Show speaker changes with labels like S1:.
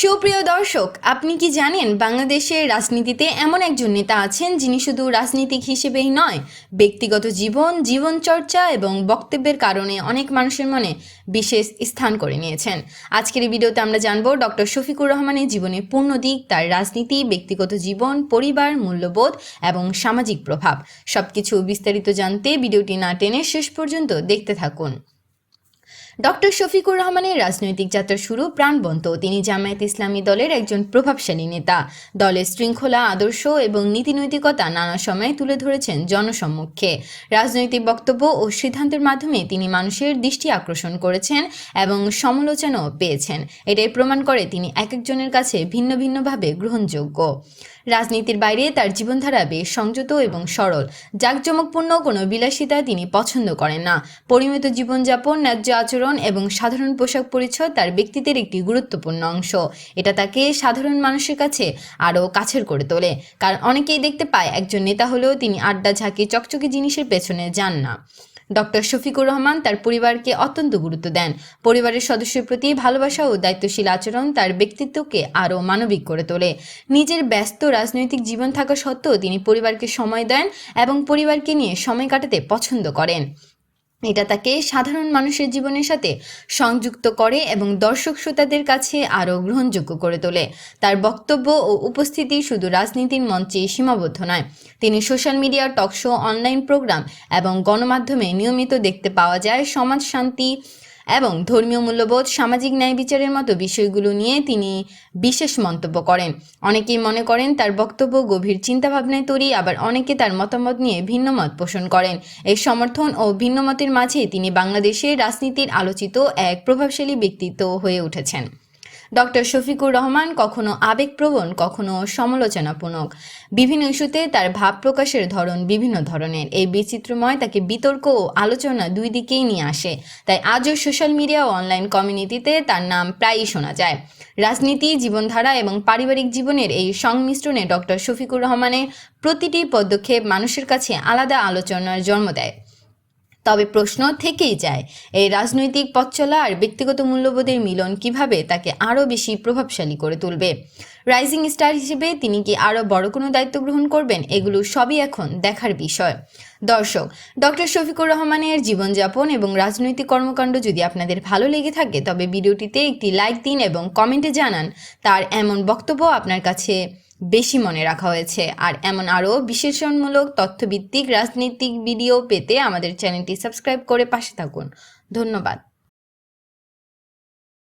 S1: সুপ্রিয় দর্শক, আপনি কি জানেন বাংলাদেশের রাজনীতিতে এমন একজন নেতা আছেন যিনি শুধু রাজনীতিক হিসেবেই নয়, ব্যক্তিগত জীবন, জীবনচর্চা এবং বক্তব্যের কারণে অনেক মানুষের মনে বিশেষ স্থান করে নিয়েছেন। আজকের এই ভিডিওতে আমরা জানব ডক্টর শফিকুর রহমানের জীবনে পূর্ণ দিক, তার রাজনীতি, ব্যক্তিগত জীবন, পরিবার, মূল্যবোধ এবং সামাজিক প্রভাব। সবকিছু বিস্তারিত জানতে ভিডিওটি না টেনে শেষ পর্যন্ত দেখতে থাকুন। ডক্টর শফিকুর রহমানের রাজনৈতিক যাত্রা শুরু প্রাণবন্ত। তিনি জামায়াত ইসলামী দলের একজন প্রভাবশালী নেতা। দলের শৃঙ্খলা, আদর্শ এবং নীতিনৈতিকতা নানা সময়ে তুলে ধরেছেন জনসম্মুখে। রাজনৈতিক বক্তব্য ও সিদ্ধান্তের মাধ্যমে তিনি মানুষের দৃষ্টি আকর্ষণ করেছেন এবং সমালোচনাও পেয়েছেন। এটাই প্রমাণ করে তিনি এক একজনের কাছে ভিন্ন ভিন্নভাবে গ্রহণযোগ্য। রাজনীতির বাইরে তার জীবনধারা বেশ সংযত এবং সরল। জাঁকজমকপূর্ণ কোনো বিলাসিতা তিনি পছন্দ করেন না। পরিমিত জীবনযাপন, ন্যায্য আচরণ এবং সাধারণ পোশাক পরিচ্ছদ তার ব্যক্তিত্বের একটি গুরুত্বপূর্ণ অংশ। এটা তাকে সাধারণ মানুষের কাছে আরও কাছের করে তোলে। কারণ অনেকেই দেখতে পায়, একজন নেতা হলেও তিনি আড্ডা, ঝাঁকি, চকচকে জিনিসের পেছনে যান না। ডক্টর শফিকুর রহমান তার পরিবারকে অত্যন্ত গুরুত্ব দেন। পরিবারের সদস্যের প্রতি ভালোবাসা ও দায়িত্বশীল আচরণ তার ব্যক্তিত্বকে আরও মানবিক করে তোলে। নিজের ব্যস্ত রাজনৈতিক জীবন থাকা সত্ত্বেও তিনি পরিবারকে সময় দেন এবং পরিবারকে নিয়ে সময় কাটাতে পছন্দ করেন। এটা তাকে সাধারণ মানুষের জীবনের সাথে সংযুক্ত করে এবং দর্শক শ্রোতাদের কাছে আরও গ্রহণযোগ্য করে তোলে। তার বক্তব্য ও উপস্থিতি শুধু রাজনীতির মঞ্চে সীমাবদ্ধ নয়। তিনি social media talk show online program এবং গণমাধ্যমে নিয়মিত দেখতে পাওয়া যায় সমাজ শান্তি এবং ধর্মীয় মূল্যবোধ, সামাজিক ন্যায় বিচারের মতো বিষয়গুলো নিয়ে তিনি বিশেষ মন্তব্য করেন। অনেকেই মনে করেন তার বক্তব্য গভীর চিন্তাভাবনায় তৈরি, আবার অনেকে তার মতামত নিয়ে ভিন্ন মত পোষণ করেন। এই সমর্থন ও ভিন্ন মতের মাঝে তিনি বাংলাদেশের রাজনীতির আলোচিত এক প্রভাবশালী ব্যক্তিত্ব হয়ে উঠেছেন। ডক্টর শফিকুর রহমান কখনো আবেগপ্রবণ, কখনো সমালোচনাপূর্ণক। বিভিন্ন ইস্যুতে তার ভাব প্রকাশের ধরন বিভিন্ন ধরনের। এই বিচিত্রময় তাকে বিতর্ক ও আলোচনা দুই দিকেই নিয়ে আসে। তাই আজও সোশ্যাল মিডিয়া ও অনলাইন কমিউনিটিতে তার নাম প্রায়ই শোনা যায়। রাজনীতি, জীবনধারা এবং পারিবারিক জীবনের এই সংমিশ্রণে ডক্টর শফিকুর রহমানের প্রতিটি পদক্ষেপ মানুষের কাছে আলাদা আলোচনার জন্ম দেয়। তবে প্রশ্ন থেকেই যায়, এই রাজনৈতিক পথ চলা আর ব্যক্তিগত মূল্যবোধের মিলন কীভাবে তাকে আরও বেশি প্রভাবশালী করে তুলবে? রাইজিং স্টার হিসেবে তিনি কি আরও বড় কোনো দায়িত্ব গ্রহণ করবেন? এগুলো সবই এখন দেখার বিষয়। দর্শক ডক্টর শফিকুর রহমানের জীবনযাপন এবং রাজনৈতিক কর্মকাণ্ড যদি আপনাদের ভালো লেগে থাকে, তবে ভিডিওটিতে একটি লাইক দিন এবং কমেন্টে জানান। তার এমন বক্তব্য আপনার কাছে বেশি মনে রাখা হয়েছে। আর এমন আরও বিশেষণমূলক তথ্যভিত্তিক রাজনৈতিক ভিডিও পেতে আমাদের চ্যানেলটি সাবস্ক্রাইব করে পাশে থাকুন। ধন্যবাদ।